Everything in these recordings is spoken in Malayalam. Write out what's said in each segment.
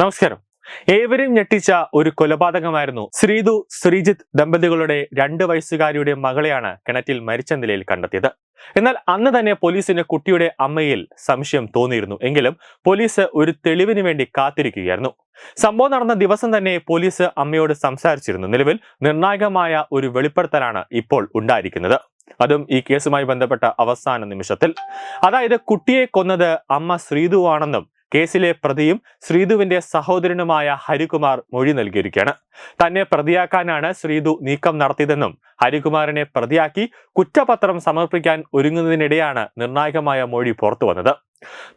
നമസ്കാരം. ഏവരും ഞെട്ടിച്ച ഒരു കൊലപാതകമായിരുന്നു ശ്രീതു ശ്രീജിത്ത് ദമ്പതികളുടെ രണ്ട് വയസ്സുകാരിയുടെ മകളെയാണ് കിണറ്റിൽ മരിച്ച നിലയിൽ കണ്ടെത്തിയത്. എന്നാൽ അന്ന് തന്നെ പോലീസിന് കുട്ടിയുടെ അമ്മയിൽ സംശയം തോന്നിയിരുന്നു. എങ്കിലും പോലീസ് ഒരു തെളിവിന് വേണ്ടി കാത്തിരിക്കുകയായിരുന്നു. സംഭവം നടന്ന ദിവസം തന്നെ പോലീസ് അമ്മയോട് സംസാരിച്ചിരുന്നു. നിലവിൽ നിർണായകമായ ഒരു വെളിപ്പെടുത്തലാണ് ഇപ്പോൾ ഉണ്ടായിരിക്കുന്നത്. അതും ഈ കേസുമായി ബന്ധപ്പെട്ട അവസാന നിമിഷത്തിൽ. അതായത് കുട്ടിയെ കൊന്നത് അമ്മ ശ്രീതുവാണെന്നും കേസിലെ പ്രതിയും ശ്രീധുവിന്റെ സഹോദരനുമായ ഹരികുമാർ മൊഴി നൽകിയിരിക്കുകയാണ്. തന്നെ പ്രതിയാക്കാനാണ് ശ്രീധു നീക്കം നടത്തിയതെന്നും ഹരികുമാറിനെ പ്രതിയാക്കി കുറ്റപത്രം സമർപ്പിക്കാൻ ഒരുങ്ങുന്നതിനിടെയാണ് നിർണായകമായ മൊഴി പുറത്തു വന്നത്.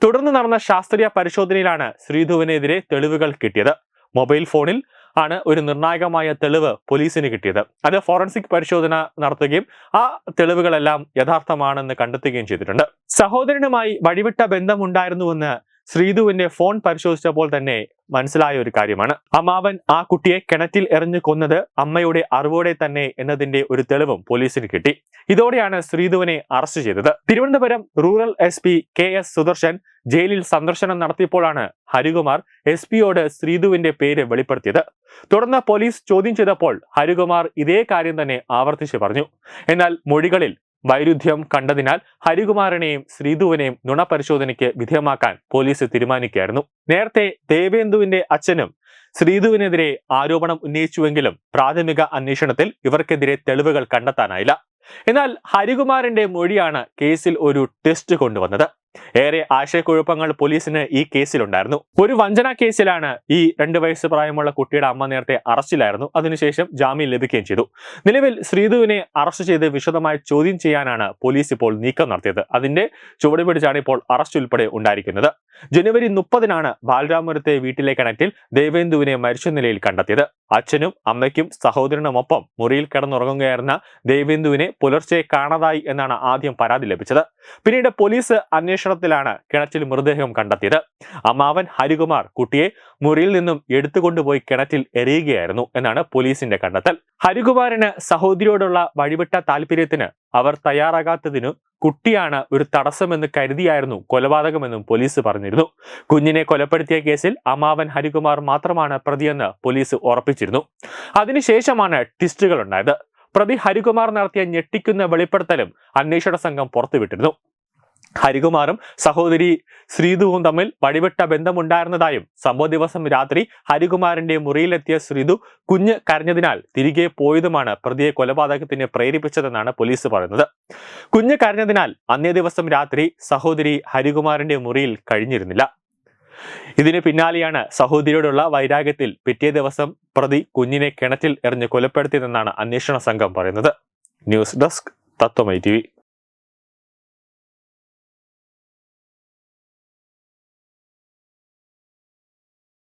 തുടർന്ന് നടന്ന ശാസ്ത്രീയ പരിശോധനയിലാണ് ശ്രീധുവിനെതിരെ തെളിവുകൾ കിട്ടിയത്. മൊബൈൽ ഫോണിൽ ആണ് ഒരു നിർണായകമായ തെളിവ് പോലീസിന് കിട്ടിയത്. അത് ഫോറൻസിക് പരിശോധന നടത്തുകയും ആ തെളിവുകളെല്ലാം യഥാർത്ഥമാണെന്ന് കണ്ടെത്തുകയും ചെയ്തിട്ടുണ്ട്. സഹോദരനുമായി വഴിവിട്ട ബന്ധമുണ്ടായിരുന്നുവെന്ന് ശ്രീധുവിന്റെ ഫോൺ പരിശോധിച്ചപ്പോൾ തന്നെ മനസ്സിലായ ഒരു കാര്യമാണ്. അമ്മാവൻ ആ കുട്ടിയെ കിണറ്റിൽ എറിഞ്ഞു കൊന്നത് അമ്മയുടെ അറിവോടെ തന്നെ എന്നതിന്റെ ഒരു തെളിവും പോലീസിന് കിട്ടി. ഇതോടെയാണ് ശ്രീധുവിനെ അറസ്റ്റ് ചെയ്തത്. Thiruvananthapuram rural S P K S Sudarshan ജയിലിൽ സന്ദർശനം നടത്തിയപ്പോഴാണ് ഹരികുമാർ എസ് പിയോട് ശ്രീധുവിന്റെ പേര് വെളിപ്പെടുത്തിയത്. തുടർന്ന് പോലീസ് ചോദ്യം ചെയ്തപ്പോൾ ഹരികുമാർ ഇതേ കാര്യം തന്നെ ആവർത്തിച്ച് പറഞ്ഞു. എന്നാൽ മൊഴികളിൽ വൈരുദ്ധ്യം കണ്ടതിനാൽ ഹരികുമാറിനെയും ശ്രീധുവിനെയും നുണപരിശോധനയ്ക്ക് വിധേയമാക്കാൻ പോലീസ് തീരുമാനിക്കുകയായിരുന്നു. നേരത്തെ ദേവേന്ദുവിന്റെ അച്ഛനും ശ്രീധുവിനെതിരെ ആരോപണം ഉന്നയിച്ചുവെങ്കിലും പ്രാഥമിക അന്വേഷണത്തിൽ ഇവർക്കെതിരെ തെളിവുകൾ കണ്ടെത്താനായില്ല. എന്നാൽ ഹരികുമാറിന്റെ മൊഴിയാണ് കേസിൽ ഒരു ടെസ്റ്റ് കൊണ്ടുവന്നത്. ഏറെ ആശയക്കുഴപ്പങ്ങൾ പോലീസിന് ഈ കേസിലുണ്ടായിരുന്നു. ഒരു വഞ്ചന കേസിലാണ് ഈ രണ്ട് വയസ്സ് പ്രായമുള്ള കുട്ടിയുടെ അമ്മ നേരത്തെ അറസ്റ്റിലായിരുന്നു. അതിനുശേഷം ജാമ്യം ലഭിക്കുകയും ചെയ്തു. നിലവിൽ ശ്രീധുവിനെ അറസ്റ്റ് ചെയ്ത് വിശദമായി ചോദ്യം ചെയ്യാനാണ് പോലീസ് ഇപ്പോൾ നീക്കം നടത്തിയത്. അതിന്റെ ചുവട് പിടിച്ചാണ് ഇപ്പോൾ അറസ്റ്റ് ഉൾപ്പെടെ ഉണ്ടായിരിക്കുന്നത്. ജനുവരി മുപ്പതിനാണ് ബാലരാമപുരത്തെ വീട്ടിലെ കിണറ്റിൽ ദേവേന്ദുവിനെ മരിച്ച നിലയിൽ കണ്ടെത്തിയത്. അച്ഛനും അമ്മയ്ക്കും സഹോദരനുമൊപ്പം മുറിയിൽ കിടന്നുറങ്ങുകയായിരുന്ന ദേവേന്ദുവിനെ പുലർച്ചെ കാണാതായി എന്നാണ് ആദ്യം പരാതി ലഭിച്ചത്. പിന്നീട് പോലീസ് അന്വേഷണത്തിലാണ് കിണറ്റിൽ മൃതദേഹം കണ്ടെത്തിയത്. അമ്മാവൻ ഹരികുമാർ കുട്ടിയെ മുറിയിൽ നിന്നും എടുത്തുകൊണ്ടുപോയി കിണറ്റിൽ എറിയുകയായിരുന്നു എന്നാണ് പോലീസിന്റെ കണ്ടെത്തൽ. ഹരികുമാറിന് സഹോദരിയോടുള്ള വഴിവിട്ട താല്പര്യത്തിന് അവർ തയ്യാറാകാത്തതിനു കുട്ടിയാണ് ഒരു തടസ്സമെന്ന് കരുതിയായിരുന്നു കൊലപാതകമെന്നും പോലീസ് പറഞ്ഞിരുന്നു. കുഞ്ഞിനെ കൊലപ്പെടുത്തിയ കേസിൽ അമാവൻ ഹരികുമാർ മാത്രമാണ് പ്രതിയെന്ന് പോലീസ് ഉറപ്പിച്ചിരുന്നു. അതിനുശേഷമാണ് ട്വിസ്റ്റുകൾ ഉണ്ടായത്. പ്രതി ഹരികുമാർ നടത്തിയ ഞെട്ടിക്കുന്ന വെളിപ്പെടുത്തലും അന്വേഷണ സംഘം പുറത്തുവിട്ടിരുന്നു. ഹരികുമാറും സഹോദരി ശ്രീധുവും തമ്മിൽ വഴിവിട്ട ബന്ധമുണ്ടായിരുന്നതായും സംഭവ ദിവസം രാത്രി ഹരികുമാറിന്റെ മുറിയിലെത്തിയ ശ്രീധു കുഞ്ഞ് കരഞ്ഞതിനാൽ തിരികെ പോയതുമാണ് പ്രതിയെ കൊലപാതകത്തിന് പ്രേരിപ്പിച്ചതെന്നാണ് പോലീസ് പറയുന്നത്. കുഞ്ഞ് കരഞ്ഞതിനാൽ അന്നേ ദിവസം രാത്രി സഹോദരി ഹരികുമാറിന്റെ മുറിയിൽ കഴിഞ്ഞിരുന്നില്ല. ഇതിന് പിന്നാലെയാണ് സഹോദരിയോടുള്ള വൈരാഗ്യത്തിൽ പിറ്റേ ദിവസം പ്രതി കുഞ്ഞിനെ കിണറ്റിൽ എറിഞ്ഞ് കൊലപ്പെടുത്തിയതെന്നാണ് അന്വേഷണ സംഘം പറയുന്നത്. ന്യൂസ് ഡെസ്ക് തത്വമൈ ടി